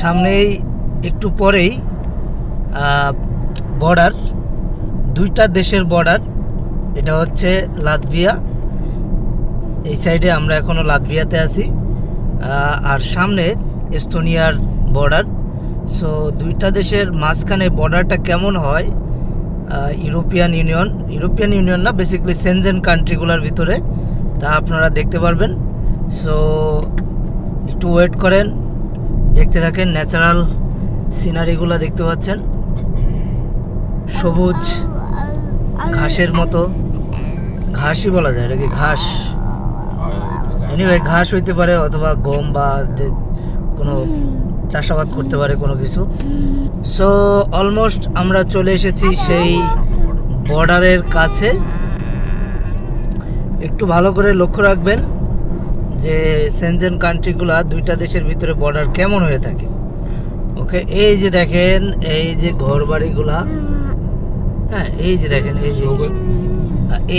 সামনেই, একটু পরেই বর্ডার দুইটা দেশের বর্ডার এটা হচ্ছে লাতভিয়া। এই সাইডে আমরা এখনও লাতভিয়াতে আছি। আর সামনে এস্তোনিয়ার বর্ডার সো দুইটা দেশের মাঝখানে বর্ডারটা কেমন হয় ইউরোপিয়ান ইউনিয়ন ইউরোপিয়ান ইউনিয়ন না বেসিক্যালি সেনজেন কান্ট্রিগুলোর ভিতরে, তা আপনারা দেখতে পারবেন। সো একটু ওয়েট করেন। দেখতে থাকেন ন্যাচারাল সিনারিগুলো দেখতে পাচ্ছেন। সবুজ ঘাসের মতো। ঘাসই বলা যায় এটা কি ঘাস। এনিওয়ে ঘাস হইতে পারে অথবা গম বা যে কোনো চাষাবাদ করতে পারে কোনো কিছু। সো অলমোস্ট আমরা চলে এসেছি সেই বর্ডারের কাছে। একটু ভালো করে লক্ষ্য রাখবেন। যে সেনজেন কান্ট্রিগুলা দুইটা দেশের ভিতরে বর্ডার কেমন হয়ে থাকে? ওকে এই যে দেখেন এই যে ঘর বাড়িগুলা হ্যাঁ এই যে দেখেন এই যে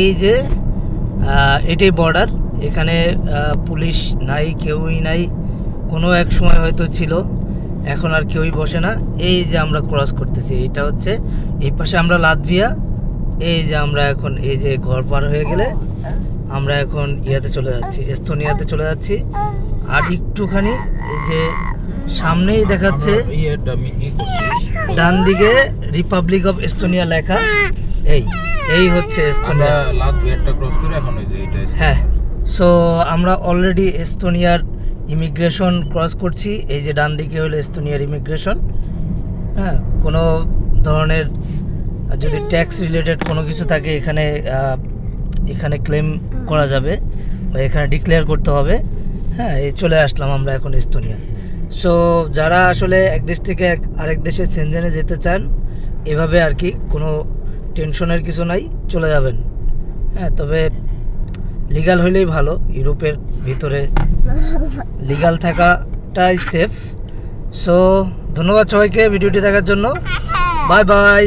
এই যে এটাই বর্ডার এখানে পুলিশ নাই কেউই নাই কোনো এক সময় হয়তো ছিল এখন আর কেউই বসে না। এই যে আমরা ক্রস করতেছি এটা হচ্ছে এই পাশে আমরা লাতভিয়া এই যে আমরা এখন এই যে ঘর পার হয়ে গেলে আমরা এখন ইয়াতে চলে যাচ্ছি এস্তোনিয়াতে চলে যাচ্ছি। আর একটুখানি এই যে সামনেই দেখাচ্ছে ডান দিকে রিপাবলিক অফ এস্তোনিয়া লেখা। এই এই হচ্ছে এস্তোনিয়া। লাত ক্রস করে এখন ওই যে এটা হ্যাঁ সো আমরা অলরেডি এস্তোনিয়ার ইমিগ্রেশন ক্রস করছি। এই যে ডান দিকে হলো এস্তোনিয়ার ইমিগ্রেশন হ্যাঁ কোনো ধরনের যদি ট্যাক্স রিলেটেড কোনো কিছু থাকে এখানে এখানে ক্লেম করা যাবে বা এখানে ডিক্লেয়ার করতে হবে। হ্যাঁ এই চলে আসলাম আমরা এখন এস্তোনিয়া সো যারা আসলে এক দেশ থেকে এক আরেক দেশে সেনজেনে যেতে চান এভাবে আর কি কোনো টেনশনের কিছু নাই চলে যাবেন। হ্যাঁ তবে লিগাল হইলেই ভালো ইউরোপের ভিতরে লিগাল থাকাটাই সেফ সো ধন্যবাদ সবাইকে ভিডিওটি দেখার জন্য। Bye bye